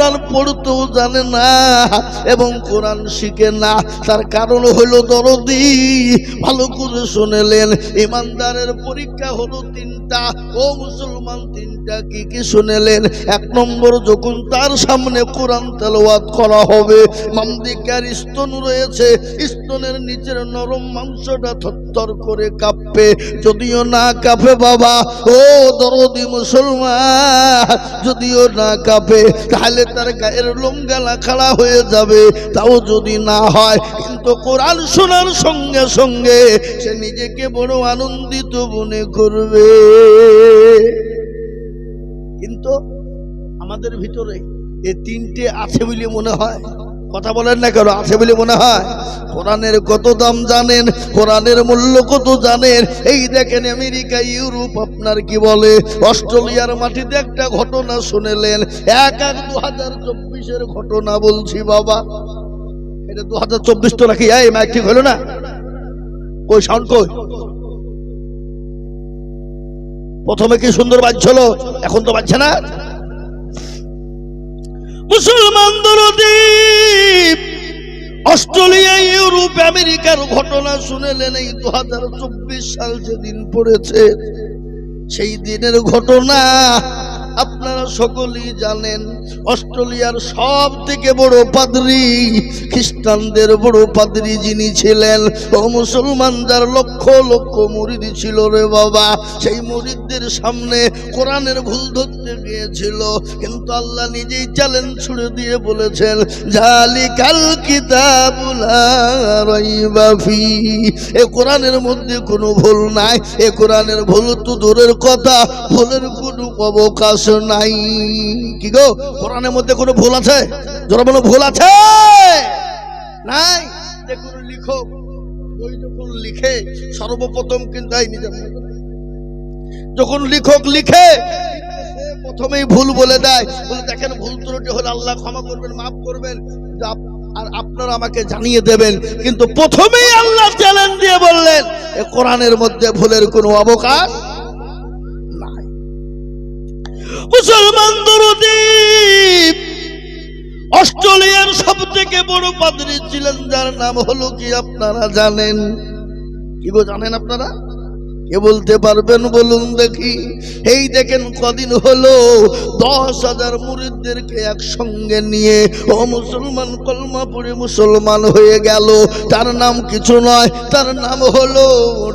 কোরআন পড়তেও জানে না এবং কোরআন শিখে না। তার কারণ হলো দরদি। ভালো করে শুনেলেন। ইমানদারের পরীক্ষা হলো তিনটা। ও মুসলমান, তিনটা কি কি শুনেলেন? এক নম্বর, যখন তার সামনে কোরআন তেলাওয়াত করা হবে মামদিকার স্তন রয়েছে। স্তনের নিচের নরম মাংসটা থরথর করে কাঁপবে। যদিও না কাঁপে বাবা, ও দরদি মুসলমান, যদিও না কাঁপে, তাহলে তার গায়ের লোম গালা খাড়া হয়ে যাবে, তাও যদি না হয়, কিন্তু কোরআন শোনার সঙ্গে সঙ্গে সে নিজেকে বড় আনন্দিত মনে করবে। কিন্তু আমাদের ভিতরে এই তিনটে আছে বলে মনে হয়। কথা বলেন না কেন? আছে বলে মনে হয়, কোরআনের কত দাম জানেন, কোরআনের মূল্য কত জানেন? এই দেখেন আমেরিকা, ইউরোপ, আপনার কি বলে? অস্ট্রেলিয়ার মাটিতে একটা ঘটনা শুনেলেন। এক এক দু হাজার চব্বিশের ঘটনা বলছি বাবা। এটা দু হাজার চব্বিশ তো নাকি? এই মাইক ঠিক হলো না? কই সাউন্ড কই? প্রথমে কি সুন্দর বাজছিল? এখন তো বাজছে না? মুসলমান দরদীপ অস্ট্রেলিয়া, ইউরোপ, আমেরিকার ঘটনা শুনেলেন এই দু হাজার চব্বিশ সাল যেদিন পড়েছে, সেই দিনের ঘটনা আপনারা সকলেই জানেন, অস্ট্রেলিয়ার সব থেকে বড় পাদ্রি, খ্রিস্টানদের বড় পাদ্রি যিনি ছিলেন, ও মুসলমান যার লক্ষ লক্ষ মুরিদ ছিল রে বাবা, সেই মুরিদদের সামনে কোরআনের ভুল ধরতে গিয়েছিল, কিন্তু আল্লাহ নিজেই চ্যালেঞ্জ ছুড়ে দিয়ে বলেছেন জালিকাল কিতাবুলা রাইবা ফি। এ কোরআনের মধ্যে কোনো ভুল নাই, এ কোরআনের ভুল তো দূরের কথা, ভুলের কোনো অবকাশ নাই। কি গো, কোরআনের মধ্যে কোনো ভুল আছে? যারা বলো, ভুল আছে? নাই? দেখুন লিখক বই যখন লিখে, সর্বপ্রথম কিন্তু এই নিজে যখন লিখক লিখে প্রথমেই ভুল বলে দেয়। বলে, দেখেন, ভুল ত্রুটি হলে আল্লাহ ক্ষমা করবেন, মাফ করবেন। আর আপনারা আমাকে জানিয়ে দেবেন। কিন্তু প্রথমেই আল্লাহ চ্যালেঞ্জ দিয়ে বললেন, এ কোরআনের মধ্যে ভুলের কোনো অবকাশ নাই মুসলমান দরদীপ অস্ট্রেলিয়ার সব থেকে বড় পাদ্রী ছিলেন, যার নাম হলো কি আপনারা জানেন? কি গো জানেন আপনারা? কে বলতে পারবেন বলুন দেখি। এই দেখেন কদিন হলো দশ হাজার মুরিদদেরকে একসঙ্গে নিয়ে, ও মুসলমান কলমা পড়ে মুসলমান হয়ে গেল। তার নাম কিছু নয়, তার নাম হলো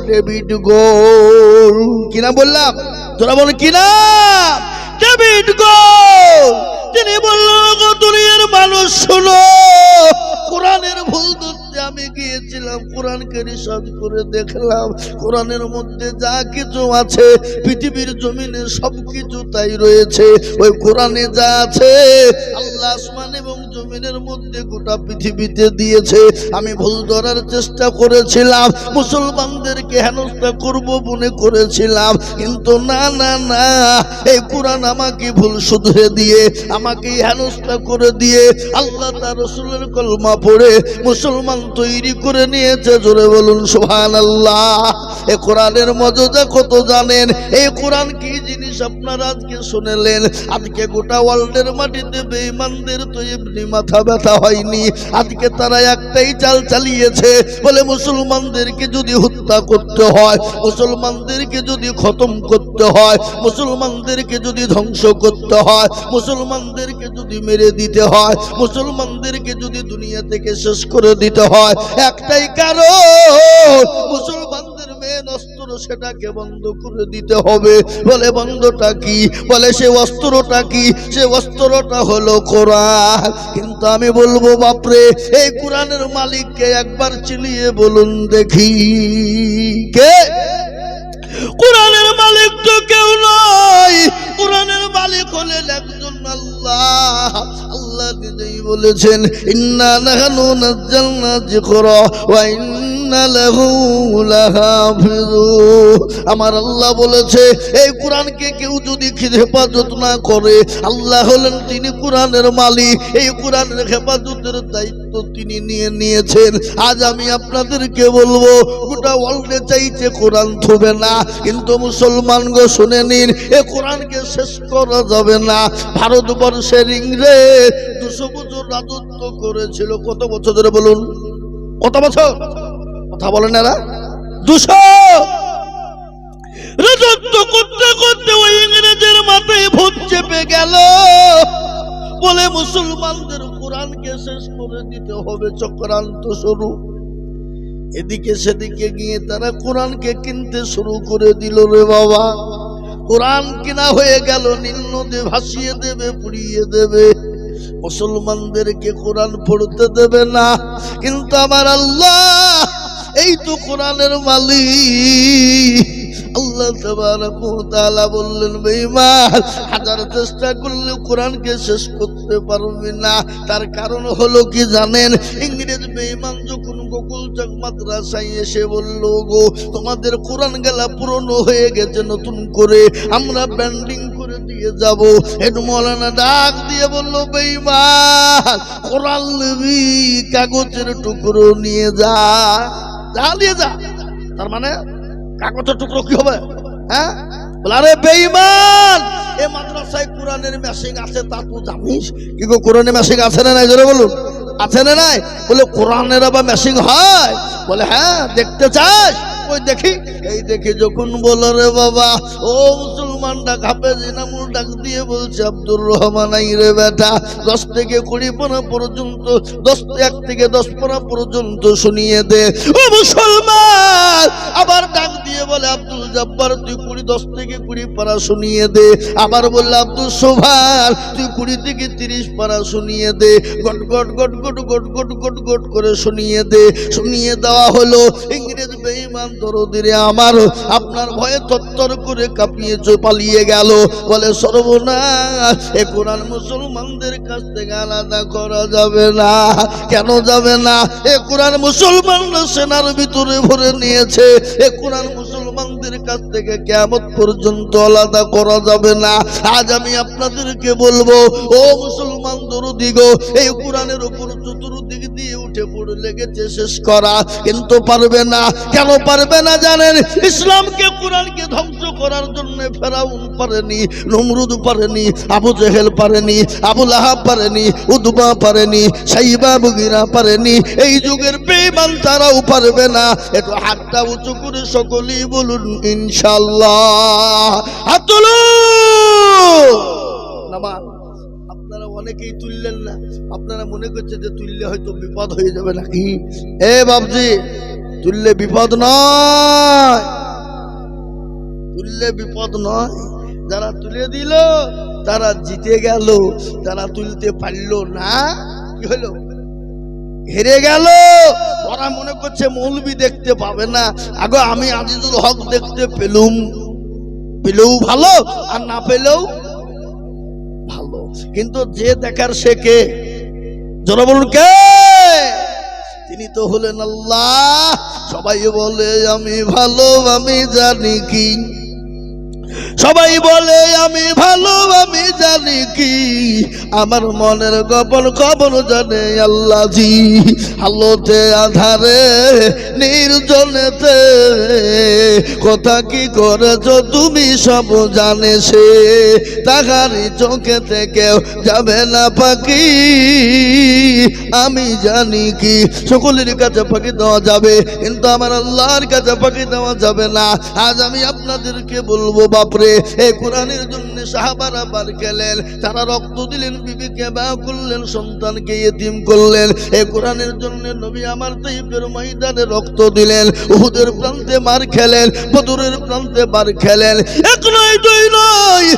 ডেভিড গোল। কিনা বললাম? তোরা বল কি নাম? ডেভিড গো তিনি বললেন "ওগো দুনিয়ার মানুষ শুনো। কোরআনের ভুল ধরতে আমি গিয়েছিলাম, কোরআনকে রিসার্চ করে দেখলাম, কোরআনের মধ্যে যা কিছু আছে, পৃথিবীর জমিনে সব কিছু তাই রয়েছে। ওই কোরআনে যা আছে, আল্লাহ আসমান এবং জমিনের মধ্যে গোটা পৃথিবীতে দিয়েছে। আমি ভুল ধরার চেষ্টা করেছিলাম, মুসলমানদেরকে হেনস্থা করব মনে করেছিলাম, কিন্তু না না না, এই কোরআন আমাকে ভুল শুধরে দিয়ে আমাকে হেনস্থা করে দিয়ে, আল্লাহ তার রসুলের কলমা পড়ে মুসলমান তৈরি করে নিয়েছে, জোরে বলুন সুহান আল্লাহ এ কোরআনের মজা কত জানেন? এই কোরআন কি জিনিস আপনারা আজকে শুনেলেন? আজকে গোটা ওয়ার্ল্ডের মাটিতে বেঈমানদের তো এমনি মাথা ব্যথা হয়নি। আজকে তারা একটাই চাল চালিয়েছে, বলে মুসলমানদেরকে যদি হত্যা করতে হয়, মুসলমানদেরকে যদি খতম করতে হয়, মুসলমানদেরকে যদি ধ্বংস করতে হয়, মুসলমানদেরকে যদি মেরে দিতে হয়, মুসলমানদেরকে যদি দুনিয়া থেকে শেষ করে দিতে হয় একটাই কারণ, মুসলমানদের মেন অস্ত্র সেটাকে বন্ধ করে দিতে হবে। বলে বন্ধটা কি? বলে সে অস্ত্রটা কি? সে অস্ত্রটা হলো কোরআন। কিন্তু আমি বলব, বাপরে, এই কোরআনের মালিককে একবার চিলিয়ে বলুন দেখি। কে? কোরআনের মালিক তো কেউ নয়। কোরআনের মালিক হলেন একজন আল্লাহ। আল্লাহ নিজেই বলেছেন ইন্না নাহানু নাজ্জালনা যিকরা ওয়া ইন্না আমার আল্লাহ বলেছে, এই কোরআনকে কেউ যদি হেফাজত না করে, আল্লাহ হলেন তিনি কোরআনের মালিক। এই কোরআনের হেফাজতের দায়িত্ব তিনি নিয়ে নিয়েছেন। আজ আমি আপনাদেরকে বলব, গোটা ওয়ার্ল্ডে চাইছে কোরআন থবে না। কিন্তু মুসলমান গো, শুনে নিন, এ কোরআনকে শেষ করা যাবে না। ভারতবর্ষের ইংরেজ দুশো বছর রাজত্ব করেছিল। কত বছর ধরে বলুন? কত বছর? কথা বলেন এরা? দুশো! রাজত্ব করতে করতে ওই ইংরেজের মাথায় চেপে গেল। বলে মুসলমানদের কোরআনকে শেষ করে দিতে হবে চক্রান্ত শুরু। এদিকে সেদিকে গিয়ে তারা কোরআনকে কিনতে শুরু করে দিল রে বাবা। কোরআন কিনা হয়ে গেল, নীল নদী ভাসিয়ে দেবে, পুড়িয়ে দেবে। মুসলমানদেরকে কোরআন পড়তে দেবে না। কিন্তু আমার আল্লাহ এই তো কোরআনের মালিক। আল্লাহ তাআলা বললেন, বেঈমান, হাজার চেষ্টা করলে কোরআনকে শেষ করতে পারবি না। তার কারণ হলো কি জানেন? ইংরেজ বেঈমান যখন গোকুলচক মাদ্রাসায় এসে বলল গো তোমাদের কোরআন গেলা পুরনো হয়ে গেছে, নতুন করে আমরা ব্যান্ডিং করে দিয়ে যাব। হেড মৌলানা ডাক দিয়ে বলল, বেঈমান, কোরআন কাগজের টুকরো নিয়ে যা। যা নিয়ে যা। তার মানে কাগজের টুকরো কি হবে? হ্যাঁ? বলে, আরে বেঈমান মাদ্রাসায় কোরআনের মেশিং আছে তা তুই জানিস? কি গো কোরআনের মেশিং আছে না নাই? জোরে বলুন। আছে না নাই? বলে কোরআনের আবার মেশিং হয়? বলে হ্যাঁ দেখতে চাস? ওই দেখি এই দেখি যখন বলো রে বাবা ও মুসলমান ডাক, হাফেজ ইনামুল ডাক দিয়ে বলছে, আব্দুর রহমান রে বেটা, দশ থেকে কুড়ি পনা পর্যন্ত, দশ, এক থেকে দশ পনা পর্যন্ত শুনিয়ে দে। ও মুসলমান, আবার ডাক দিয়ে বলে, আব্দুল জব্বার, তুই কুড়ি দশ থেকে কুড়ি পারা শুনিয়ে দে। আবার বললে, আব্দুল সোভার তুই কুড়ি থেকে তিরিশ পারা শুনিয়ে দে। গট গট গট গট গট গট গট গট করে শুনিয়ে দে। শুনিয়ে দেওয়া হলো। ইংরেজ বেঈমান দরদিরে আমার আপনার ভয়ে তত্তর করে কাঁপিয়ে পালিয়ে গেল। বলে, সর্বনাশ, এ কোরআন মুসলমানদের কাছ থেকে আলাদা করা যাবে না। কেন যাবে না? এ কোরআন মুসলমানরা সেনার ভিতরে ভরে নিয়েছে। এ কোরআন মুসলমানদের কাছ থেকে কেমন পর্যন্ত আলাদা করা যাবে না। আজ আমি আপনাদেরকে বলব, ও মুসলমান দরদিগ এই কোরআনের উপর চতুর্দিক দিয়ে উঠে পড়ে লেগেছে শেষ করা। কিন্তু পারবে না। কেন পারবে না জানেন? ইসলামকে কোরআনকে ধ্বংস করার জন্য ফেরাউন পারেনি, নমরুদ পারেনি, আবু জেহেল পারেনি, আবু লাহাব পারেনি, উদ্বা পারেনি, সাইবা বুগিরা পারেনি। এই যুগের বেঈমান তারাও পারবে না। একটু হাতটা উঁচু করে সকলেই বলুন ইনশাল্লাহ আপনারা অনেকেই তুললেন না। আপনারা মনে করছে যে তুললে হয়তো বিপদ হয়ে যাবে নাকি? এ বাবজি তুললে বিপদ নয়। তুললে বিপদ নয়। যারা তুলে দিল, তারা জিতে গেল। যারা তুলতে পারল না, কি হলো? হেরে গেল। ওরা মনে করছে মৌলবি দেখতে পাবে না। আগে, আমি আজিজুল হক দেখতে পেলুম। পেলেও ভালো, আর না পেলেও ভালো। কিন্তু যে দেখার সে কে? যারা বলুন, কে? তিনি তো হলেন আল্লাহ। সবাই বলে, আমি ভালো, আমি জানি কি। সবাই বলে, আমি ভালো, আমি জানি কি। আমার মনের গোপন খবর জানে আল্লাহ জি আলোতে, আধারে, নির্জনেতে। কথা কি করেছ তুমি সব জানে সে। তাহারি চোখে থেকে যাবে না পাখি আমি জানি কি, সকলের কাছে পাখি দেওয়া যাবে। কিন্তু আমার আল্লাহর কাছে পাখি দেওয়া যাবে না। আজ আমি আপনাদেরকে বলব বাপরে এই কোরআনের জন্য সাহাবারা বার তারা রক্ত দিলেন বিবিকে, বা করলেন সন্তানকে এতিম করলেন। এই কোরআনের জন্য নবী আমার তাইপের ময়দানে রক্ত দিলেন, উহুদের প্রান্তে মার খেলেন, বদরের প্রান্তে বার খেলেন। এক নয়, দুই নয়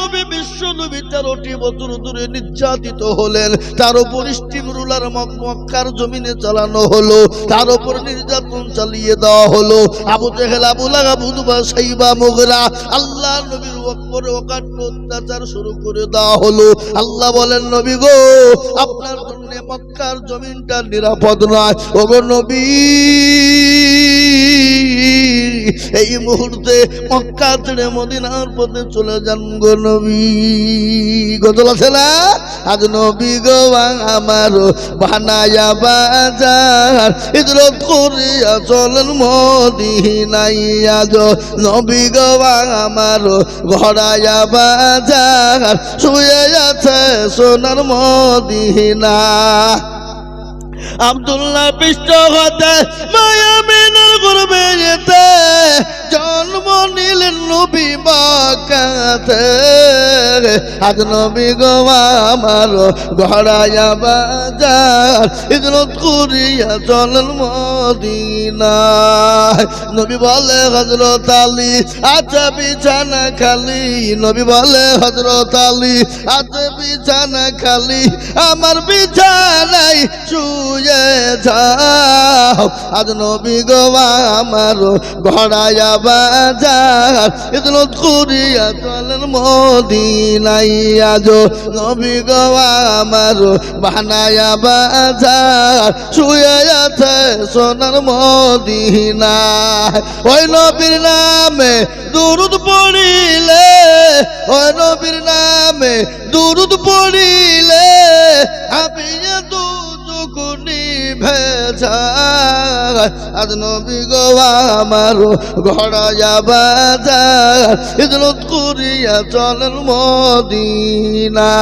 নবী, বিশ্ব নবী তেরোটি ধরে নির্যাতিত হলেন। তার উপর স্টিম রুলার মক্কার জমিনে চালানো হলো, তার উপর নির্যাতন চালিয়ে দেওয়া হলো। আবু জেহেল বুধবা সাইবা, মোগরা আল্লাহ নবীর উপরে অকাট্য অত্যাচার শুরু করে দেওয়া হলো। আল্লাহ বলেন, নবী গো, আপনার জন্য মক্কার জমিনটা নিরাপদ নয়। ওগো নবী এই মুহূর্তে মক্কা ছেড়ে মদিনার পথে চলে যান গো নবী। গজল আছে না? আজ নবী গো আমার বানায়া বাজার। হিজরত করিয়া চলেন মদিনাই আজ নবী গো আমার ঘরায়া বাজার। শুয়ে আছে সোনার মদিনা। আব্দুল্লাহ পৃষ্ঠ হতে মায়া মিনার করবে যেতে জন্ম নিলেন নবী বাকাতে। আজ নবী গো আমার ঘরায়া বাজার। হিজরত করিয়া চলেন মদিনা নবী বলে হজরত আলী আচ্ছা বিছানা খালি। নবী বলে হজরত আলী আচ্ছা বিছানা খালি। আমার বিছানাই শুয়ে যাও। আজ নবী গো আমার ঘড়ায়া বাজার ইদলত করিয়া চলেন মদিনাই আজ। নবী গো বানায়া বাজার, শুয়ে আছে সোনার মদিনা ওই নবীর নামে দুরুদ পড়িলে, ওই নবীর নামে দুরুদ পড়িলে, আমি দু দুগুনি ভেজা আজ নবী গো আমার ঘড়া বাজার ইদলত করিয়া চলেন মদিনা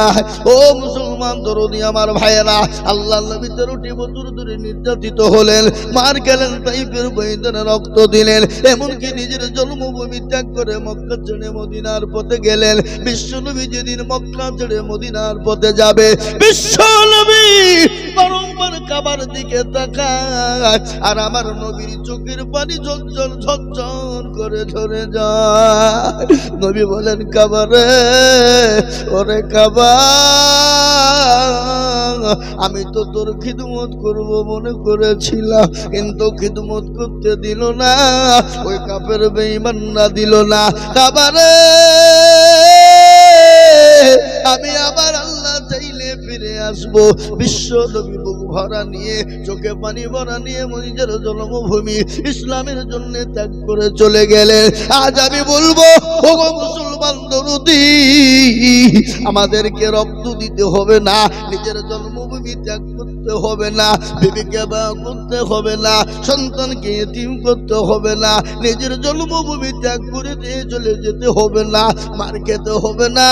ও মুসলমান, দরদি আমার ভাইয়েরা আল্লাহ নবী তেরোটি বছর ধরে নির্যাতিত হলেন, মার গেলেন তাইফের বৈদনে রক্ত দিলেন, এমনকি নিজের জন্মভূমি ত্যাগ করে মক্কা ছেড়ে মদিনার পথে গেলেন। বিশ্ব নবী যেদিন মক্কা ছেড়ে মদিনার পথে যাবে, বিশ্ব বারংবার কাবার দিকে তাকায়, আর আমার নবীর চোখের পানি ঝরঝর ঝরঝর করে ধরে যায়। নবী বলেন, কাবারে, ওরে কাবা আমি তো তোর খিদমত করব মনে করেছিলাম কিন্তু খিদমত করতে দিল না, ওই কাপের বেইমান না দিল না। কাবারে, আমি আবার ফিরে আসব। বিশ্ব নবী বুক ভরা নিয়ে, চোখে পানি ভরা নিয়ে নিজের জন্মভূমি ইসলামের জন্য ত্যাগ করে চলে গেলে আজ আমি বলব মুসলমান আমাদেরকে রক্ত দিতে হবে না, নিজের জন্মভূমি ত্যাগ করতে হবে না, বিবিকে করতে হবে না, সন্তানকে এতিম করতে হবে না, নিজের জন্মভূমি ত্যাগ করে দিয়ে চলে যেতে হবে না, মার খেতে হবে না।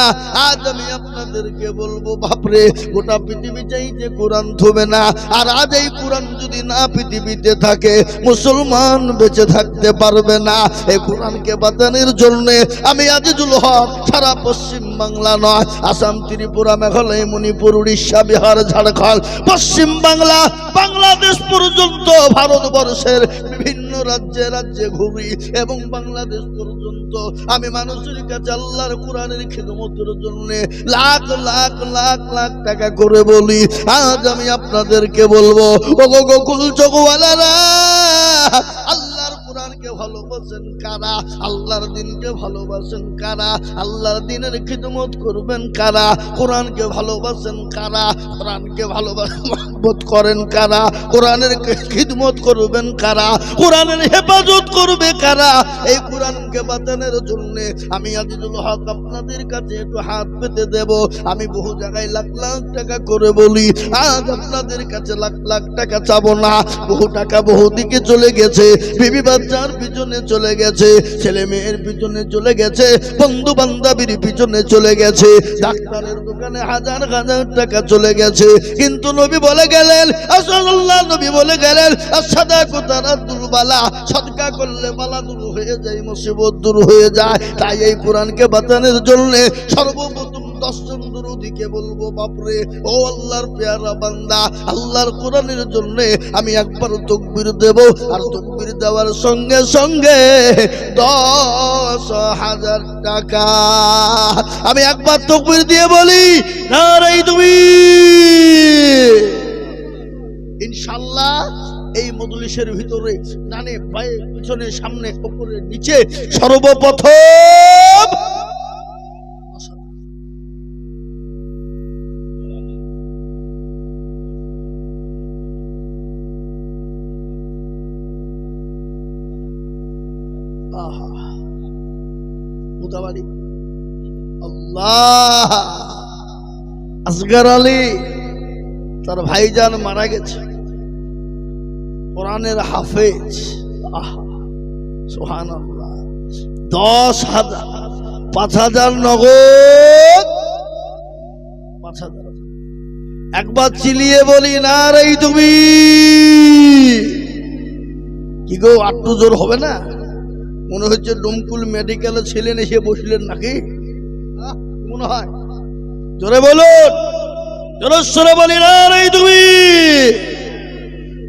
আজ আমি আপনাদেরকে বলব, বাপরে, গোটা পৃথিবী চাইতে কোরআন থবে না, আর আজ এই কোরআন যদি না পৃথিবীতে থাকে, মুসলমান বেঁচে থাকতে পারবে না। এই কোরআনকে বাঁচানোর জন্য আমি আজিজুল হক সারা পশ্চিম বাংলা নয়, আসাম, ত্রিপুরা, মেঘালয়, মণিপুর, উড়িষ্যা, বিহার, ঝাড়খণ্ড, পশ্চিম বাংলা, বাংলাদেশ পর্যন্ত ভারতবর্ষের বিভিন্ন রাজ্যে রাজ্যে ঘুরি এবং বাংলাদেশ পর্যন্ত। আমি মানুষের কাছে আল্লাহর কোরআনের খিদমতের জন্য লাখ লাখ লাখ লাখ টাকা করে বলি, আজ আমি আপনাদেরকে বলব ও গো গোকুল চকওয়ালারা আল্লাহর কোরআনকে ভালোবাসেন কারা? আল্লাহর দিনকে ভালোবাসেন কারা? আল্লাহর দিনের খিদমত করবেন কারা? কোরআনকে ভালোবাসেন কারা? কোরআনকে ভালোবাসবোধ করেন কারা? কোরআনের খিদমত করবেন কারা? কোরআনের হেফাজত করবে কারা? এই কোরআনকে বাঁচানোর জন্য আমি আজিজুল হক আপনাদের কাছে একটু হাত পেতে দেব। আমি বহু জায়গায় লাখ লাখ টাকা করে বলি, আজ আপনাদের কাছে লাখ লাখ টাকা চাবো না। বহু টাকা বহু দিকে চলে গেছে। বিবি বাচ্চার পিছনে চলে গেছে, ছেলে মেয়ের পিছনে চলে গেছে, বন্ধু বান্ধবীর পিছনে চলে গেছে, ডাক্তারের দোকানে হাজার হাজার টাকা চলে গেছে। কিন্তু নবী বলে গেলেন আসাল্লাহ নবী বলে গেলেন সাদা কোতারা দুর্বালা, সদকা করলে বালা দূর হয়ে যায়, মুসিবত দূর হয়ে যায়। তাই এই কোরআনকে বাঁচানোর জন্য সর্বপ্রথম দশজন দুরুদিকে বলব, বাপরে, ও আল্লাহর পেয়ারা বান্দা, আল্লাহর কোরআনের জন্য আমি একবার তকবির দেব, আর তকবির দেওয়ার সঙ্গে সঙ্গে দশ হাজার টাকা। আমি একবার তকবির দিয়ে বলি, নারাই তুমি ইনশাল্লাহ এই মজলিসের ভিতরে ডানে পায়ে, পিছনে, সামনে উপরে নিচে সর্বপ্রথম আসগার আলী, তার ভাইজান মারা গেছে। কোরআনের হাফেজ। সোহান দশ হাজার, পাঁচ হাজার নগদ। একবার চিলিয়ে বলি, না রে তুমি কি গো, আটটু জোর হবে না? মনে হচ্ছে ডুমকুল মেডিকেলে ছিলেন, এসে বসলেন নাকি? মনে হয় জোরে বলুন। জোরেশ্বরে বলি না তুমি।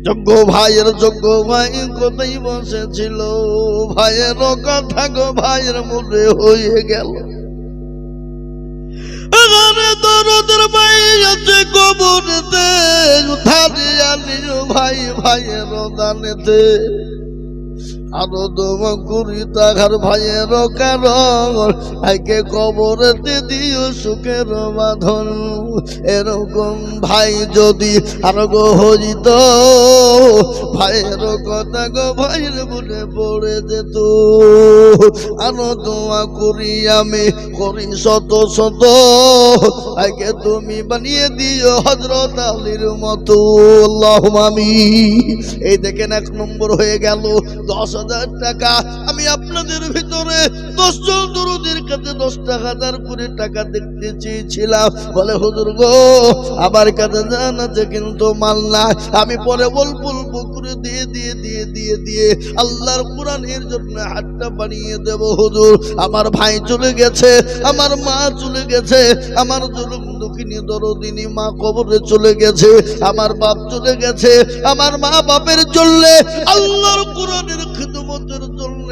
যজ্ঞ ভাইয়ের যজ্ঞ ভাই কোথায় বসেছিল? ভাইয়ের কথা গো, ভাইয়ের মনে হয়ে গেল। ভাই, ভাইয়ের দানেতে। আরও দম করি তাহার ভাইয়ের কারণ আগে কবরেতে দিও সুখের বাঁধন এরকম ভাই যদি আরও গো হইত, ভাইয়ের কথা গো ভাইয়ের মনে পড়ে যেত। দোয়া করি আমি, করি শত শত। আগে তুমি বানিয়ে দিও হজরত আলীর মতো। আল্লাহ আমি এই দেখেন এক নম্বর হয়ে গেল, দশ হাজার টাকা। আমি আপনাদের ভিতরে দশ জন দরুদের কাছে দশ টাকা হাজার করে টাকা দেখতে চেয়েছিলাম। বলে, হুজুর গো, আমার কাছে কিন্তু মাল আমি পরে বলব অল্প করে দিয়ে দিয়ে দিয়ে দিয়ে দিয়ে আল্লাহর কোরআনের জন্য হাতটা বানিয়ে দেব, হুজুর। আমার ভাই চলে গেছে, আমার মা চলে গেছে, আমার জলুম দুঃখিনী দরদিনী মা কবরে চলে গেছে, আমার বাপ চলে গেছে, আমার মা বাপের জন্য আল্লাহর কোরআনের খিদমতের জন্য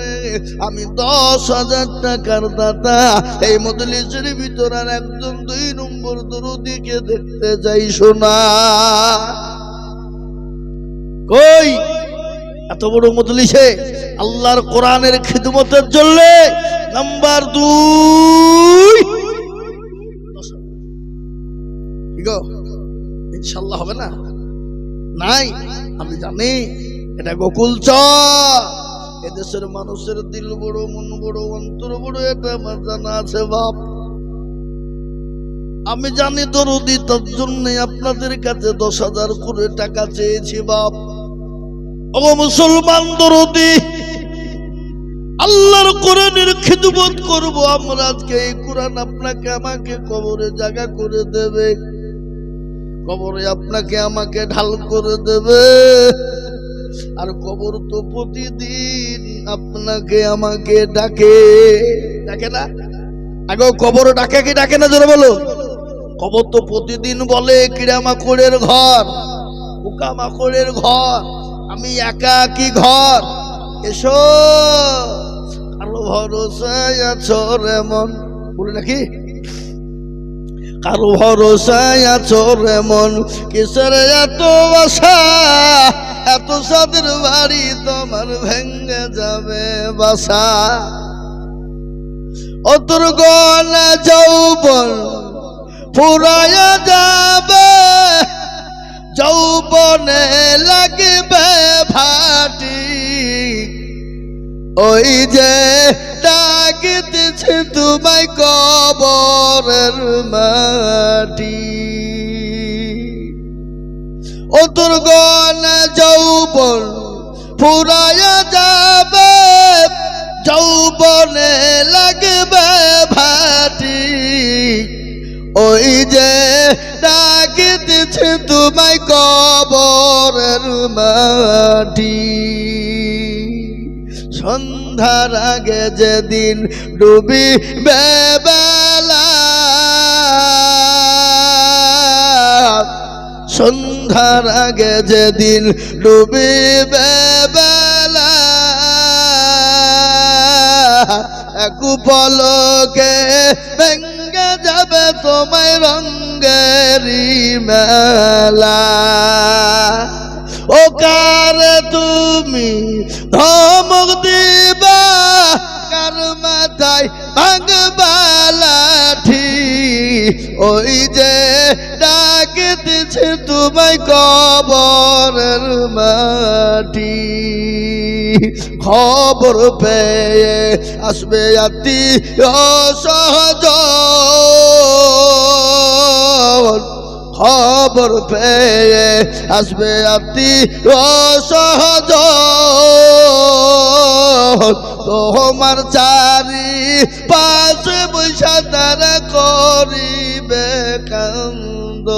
আমি দশ হাজার টাকার দাতা এই মদলিসের ভিতর আর একজন দুই নম্বর দরদিকে দেখতে যাই শোনা কই? এত বড় মজলিসে আল্লাহর কোরআনের খিদমতের জন্য নাম্বার দুই। ইনশাল্লাহ হবে না? নাই? আমি জানি, এটা গোকুল চ এদেশের মানুষের দিল বড়, মন বড়, অন্তর বড় এটা আমার জানা আছে বাপ আমি জানি দরদি, তার জন্য আপনাদের কাছে দশ হাজার করে টাকা চেয়েছি বাপ ও মুসলমান দরদি, আল্লাহর কোরআনের খিদমত করব, আমরা আজকে এই কোরআন আপনাকে, আমাকে কবরে জায়গা করে দেবে। কবরে আপনাকে আমাকে ঢাল করে দেবে। আর কবর তো প্রতিদিন আপনাকে, আমাকে ডাকে। ডাকে না? আগে, কবর ডাকে কি ডাকে না? জোরে বলো। কবর তো প্রতিদিন বলে কিরা মাকড়ের ঘর, পোকা মাকড়ের ঘর, আমি একা কি ঘর? এসো কারও ভরসায় আছো রে মন। বলে নাকি? কারও ভরসায় আছো রে মন? কিসের এত বাসা? এত সাদের বাড়ি তোমার ভেঙ্গে যাবে বাসা। অতর গলা যৌবন ফুরায়া যাবে। যৌবনে লাগবে ভাটি। ওই যে ডাকিতেছে তোমায় কবরের মাটি। ও তোর গলা যৌবন ফুরায়া যাবে, যৌবনে লাগবে ভাটি। ওই যে ডাকিতেছে তোমায় কবরের মাটি। সন্ধ্যার আগে যেদিন ডুবি বেলা সন্ধ্যার আগে যেদিন ডুবি বেলা এক পলকে ভেঙ্গে যাবে তোমায় রঙ্গেরি মেলা। ও কারে তুমি ধমক দিবা, কার মাথায় ভাঙবা লাঠি? ওই যে ডাকিতেছে তোমায় কবরের মাটি। খবর পেয়ে আসবে আতি অসহজ। খবর পেয়ে আসবে আতি অসহজ। তোমার চারি পাশে বৈশা তারা করিবে কান্দ।